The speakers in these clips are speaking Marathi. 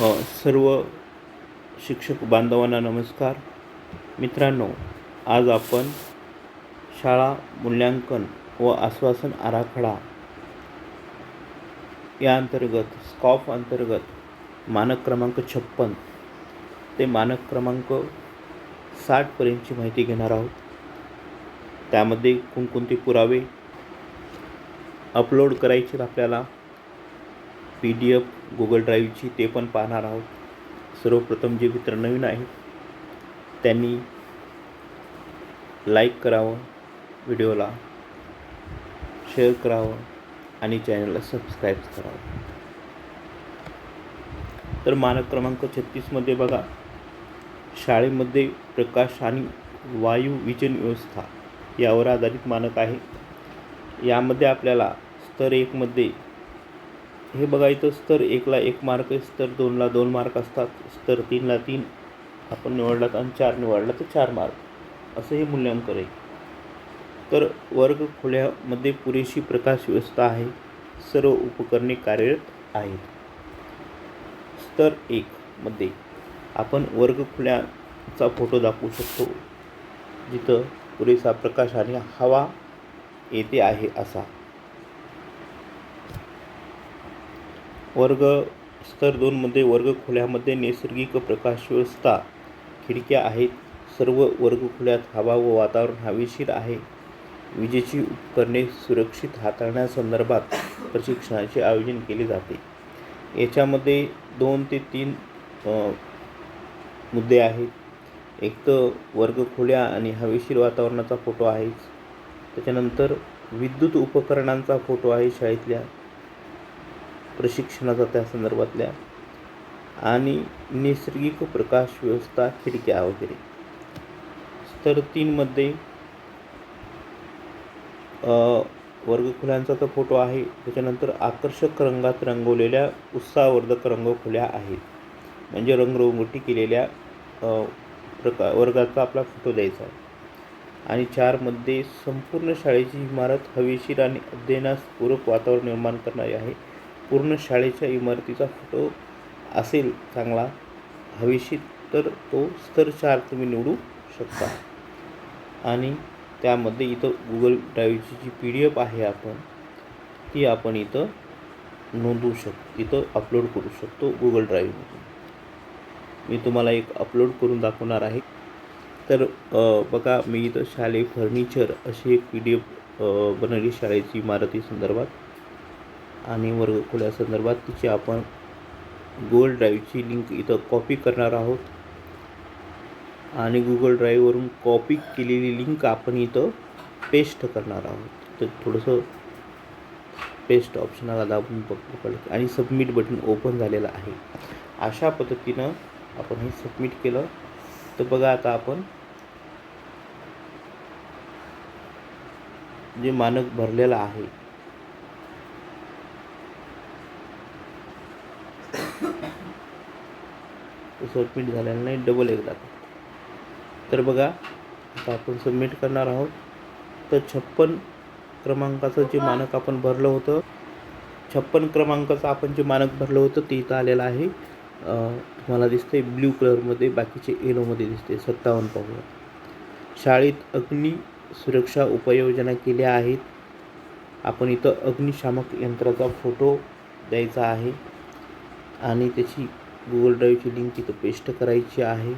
सर्व शिक्षक बांधवांना नमस्कार. मित्रांनो आज आपण शाळा मूल्यांकन व आश्वासन आराखडा या अंतर्गत स्कॉफ अंतर्गत मानक क्रमांक छप्पन ते मानक क्रमांक साठपर्यंतची माहिती घेणार आहोत. त्यामध्ये कोणकोणते पुरावे अपलोड करायचे आपल्याला? पी डी एफ गुगल ड्राईव्हची ते पण पाहणार आहोत. सर्वप्रथम जे मित्र नवीन आहेत त्यांनी लाईक करावं व्हिडिओला शेअर करावं आणि चॅनलला सबस्क्राईब करावं. तर मानक क्रमांक छत्तीसमध्ये बघा. शाळेमध्ये प्रकाश आणि वायू विजन व्यवस्था यावर आधारित मानक आहे. यामध्ये आपल्याला स्तर एकमध्ये हे बघायचं स्तर एकला एक मार्क स्तर दोनला दोन मार्क असतात स्तर तीनला तीन आपण निवडलात आणि चार निवडला तर चार मार्क. असं हे मूल्यांकन आहे. तर वर्ग खोल्यामध्ये पुरेशी प्रकाश व्यवस्था आहे. सर्व उपकरणे कार्यरत आहेत. स्तर एकमध्ये आपण वर्ग खोल्याचा फोटो दाखवू शकतो जिथं पुरेसा प्रकाश आणि हवा येते आहे असा. वर्ग स्तर दोनमध्ये वर्गखोल्यामध्ये नैसर्गिक प्रकाश व्यवस्था खिडक्या आहेत. सर्व वर्गखोल्यात हवा व वातावरण हवेशीर आहे. विजेची उपकरणे सुरक्षित हाताळण्यासंदर्भात प्रशिक्षणाचे आयोजन केले जाते. याच्यामध्ये दोन ते तीन मुद्दे आहेत. एक तर वर्गखोल्या आणि हवेशीर वातावरणाचा फोटो आहेच. त्याच्यानंतर विद्युत उपकरणांचा फोटो आहे शाळेतल्या. प्रशिक्षणाचा त्या संदर्भातल्या आणि नैसर्गिक प्रकाश व्यवस्था खिडक्या वगैरे. स्तर तीनमध्ये वर्गखुल्यांचा वर्गखोल्यांचा तर फोटो आहे. त्याच्यानंतर आकर्षक रंगात रंगवलेल्या उत्साहवर्धक रंगखोल्या आहेत. म्हणजे रंगरंगोटी केलेल्या प्रका वर्गाचा आपला फोटो द्यायचा आहे. आणि चारमध्ये संपूर्ण शाळेची इमारत हवेशीर आणि अध्ययनास पूरक वातावरण निर्माण करणारी आहे. पूर्ण शाळेच्या इमारतीचा फोटो असेल चांगला हवेशीर तर तो स्तर चार तुम्ही निवडू शकता. आणि त्यामध्ये इथं गुगल ड्राईव्हची जी पी डी एफ आहे आपण ती आपण इथं नोंदवू शक इथं अपलोड करू शकतो गुगल ड्राईव्हमधून मी तुम्हाला एक अपलोड करून दाखवणार आहे. तर बघा मी इथं शालेय फर्निचर अशी एक पी डी एफ बनवली शाळेची इमारती संदर्भात. आणि वर्गखोल्यासंदर्भात तिची आपण गुगल ड्राईव्हची लिंक इथं कॉपी करणार आहोत. आणि गुगल ड्राईव्हवरून कॉपी केलेली लिंक आपण इथं पेस्ट करणार आहोत. तर थोडंसं पेस्ट ऑप्शनला दाबून पकडलं आणि सबमिट बटन ओपन झालेलं आहे. अशा पद्धतीनं आपण हे सबमिट केलं. तर बघा आता आपण जे मानक भरलेलं आहे सबमिट झालेलं नाही डबल एकदा तर बघा आता आपण सबमिट करणार आहोत. तर छप्पन क्रमांकाचं जे मानक आपण भरलं होतं छप्पन क्रमांकाचं आपण जे मानक भरलं होतं ते इथं आलेलं आहे. तुम्हाला दिसते ब्ल्यू कलरमध्ये बाकीचे येलोमध्ये दिसते सत्तावन्न पाहूया. शाळेत अग्नी सुरक्षा उपाययोजना केल्या आहेत. आपण इथं अग्निशामक यंत्राचा फोटो द्यायचा आहे. आणि त्याची गुगल ड्राईव्हची लिंक इथं पेस्ट करायची आहे.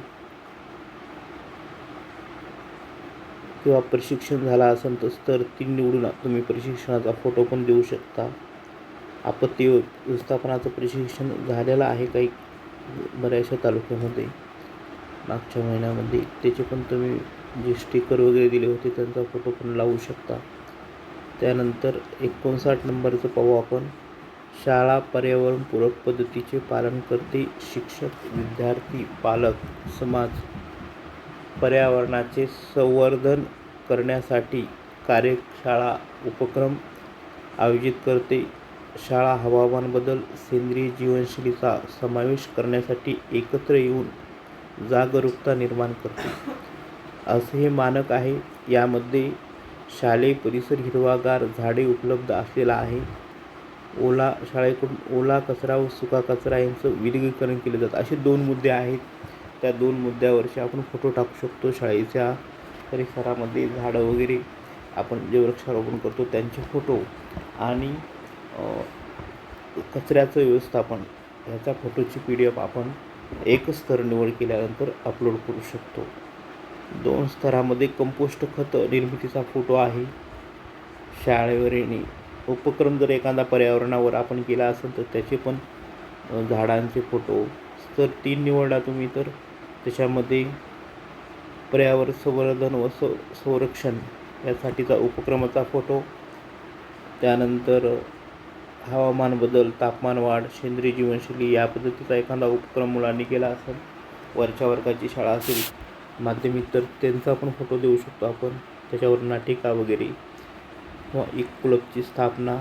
किंवा प्रशिक्षण झाला असेल तर स्तर तीन निवडून तुम्ही प्रशिक्षणाचा फोटो पण देऊ शकता. आपत्ती व्यवस्थापनाचं प्रशिक्षण झालेलं आहे काही बऱ्याचशा तालुक्यामध्ये. मागच्या महिन्यामध्ये त्याचे पण तुम्ही जे स्टिकर वगैरे दिले होते त्यांचा फोटो पण लावू शकता. त्यानंतर एकोणसाठ नंबरचं पाहू आपण. शाळा पर्यावरणपूरक पद्धतीचे पालन करते. शिक्षक विद्यार्थी पालक समाज पर्यावरणाचे संवर्धन करण्यासाठी कार्यशाळा उपक्रम आयोजित करते. शाळा हवामान बदल सेंद्रिय जीवनशैलीचा समावेश करण्यासाठी एकत्र येऊन जागरूकता निर्माण करते. असे हे मानक आहे. यामध्ये शालेय परिसर हिरवागार झाडे उपलब्ध असलेला आहे. ओला शाळेकडून ओला कचरा व सुका कचरा यांचं विलगीकरण केलं जातं. असे दोन मुद्दे आहेत. त्या दोन मुद्द्यावरचे आपण फोटो टाकू शकतो. शाळेच्या परिसरामध्ये झाडं वगैरे आपण जे वृक्षारोपण करतो त्यांचे फोटो आणि कचऱ्याचं व्यवस्थापन ह्याच्या फोटोची पी डी एफ आपण एक स्तर निवड केल्यानंतर अपलोड करू शकतो. दोन स्तरामध्ये कंपोस्ट खत निर्मितीचा फोटो आहे. शाळेवर येणे उपक्रम जर एखादा पर्यावरणावर आपण केला असेल तर त्याचे पण झाडांचे फोटो तर तीन निवडला तुम्ही तर त्याच्यामध्ये पर्यावरण संवर्धन व स संरक्षण यासाठीचा उपक्रमाचा फोटो त्यानंतर हवामान बदल तापमान वाढ सेंद्रिय जीवनशैली या पद्धतीचा एखादा उपक्रम मुलांनी केला असेल वरच्या वर्गाची शाळा असेल माध्यमिक तर त्यांचा पण फोटो देऊ शकतो आपण. त्याच्यावर नाटिका वगैरे किंवा एक क्लबची स्थापना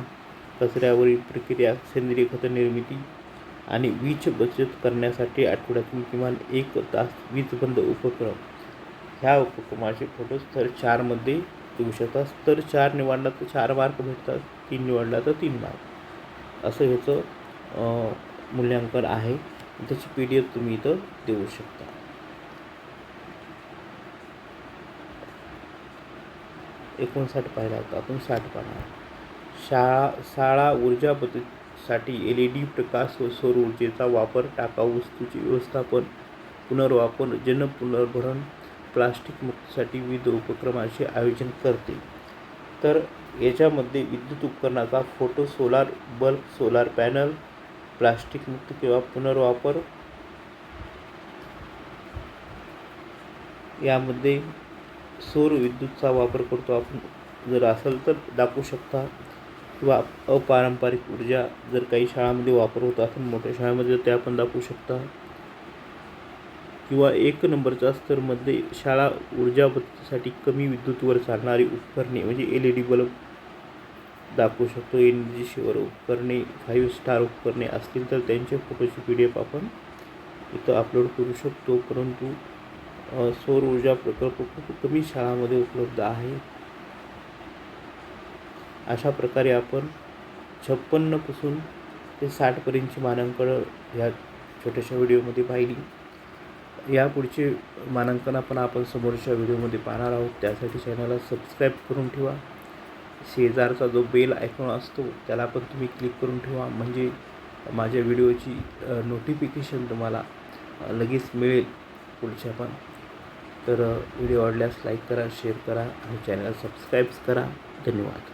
कचऱ्यावरील प्रक्रिया सेंद्रिय खत निर्मिती आणि वीज बचत करण्यासाठी आठवड्यातून किमान एक तास वीज बंद उपक्रम. ह्या उपक्रमाचे फोटो स्तर चारमध्ये देऊ शकतात. स्तर चार निवडला तर चार मार्क भेटतात तीन निवडला तर तीन मार्क असं ह्याचं मूल्यांकन आहे. त्याची पी डी एफ तुम्ही इथं देऊ शकता. एकोणसाठ पाहिला होता. आपण साठ पाहणार शाळा शाळा ऊर्जा बचतीसाठी एल ई डी प्रकाश व सौर ऊर्जेचा वापर टाकाऊ वस्तूचे व्यवस्थापन पुनर्वापर जन पुनर्भरण प्लास्टिक मुक्तीसाठी विविध उपक्रमाचे आयोजन करते. तर याच्यामध्ये विद्युत उपकरणाचा photo solar bulb solar panel plastic मुक्त किंवा पुनर्वापर. यामध्ये सौर विद्युतचा वापर करतो आपण. जर असेल तर दाखवू शकता. किंवा अपारंपरिक ऊर्जा जर काही शाळांमध्ये वापर होत असेल मोठ्या शाळेमध्ये ते आपण दाखवू शकता. किंवा एक नंबरच्या स्तरमध्ये शाळा ऊर्जा बचतीसाठी कमी विद्युतवर चालणारी उपकरणे म्हणजे एल ई डी बल्ब दाखवू शकतो. एनर्जी शेवर उपकरणे फाईव्ह स्टार उपकरणे असतील तर त्यांचे फोटोची पी डी एफ आपण इथं अपलोड करू शकतो. परंतु सौर ऊर्जा प्रकल्प खूप कमी शाळामध्ये उपलब्ध आहे. अशा प्रकारे आपण छप्पन्नपासून ते साठपर्यंतची मानांकनं ह्या छोट्याशा व्हिडिओमध्ये पाहिली. या पुढचे मानांकन आपण आपण समोरच्या व्हिडिओमध्ये पाहणार आहोत. त्यासाठी चॅनलला सबस्क्राईब करून ठेवा. शेजारचा जो बेल आयकॉन असतो त्याला पण तुम्ही क्लिक करून ठेवा. म्हणजे माझ्या व्हिडिओची नोटिफिकेशन तुम्हाला लगेच मिळेल पुढच्या पण तर व्हिडिओ आवडल्यास लाईक करा शेअर करा आणि चॅनल सबस्क्राईब्स करा. धन्यवाद.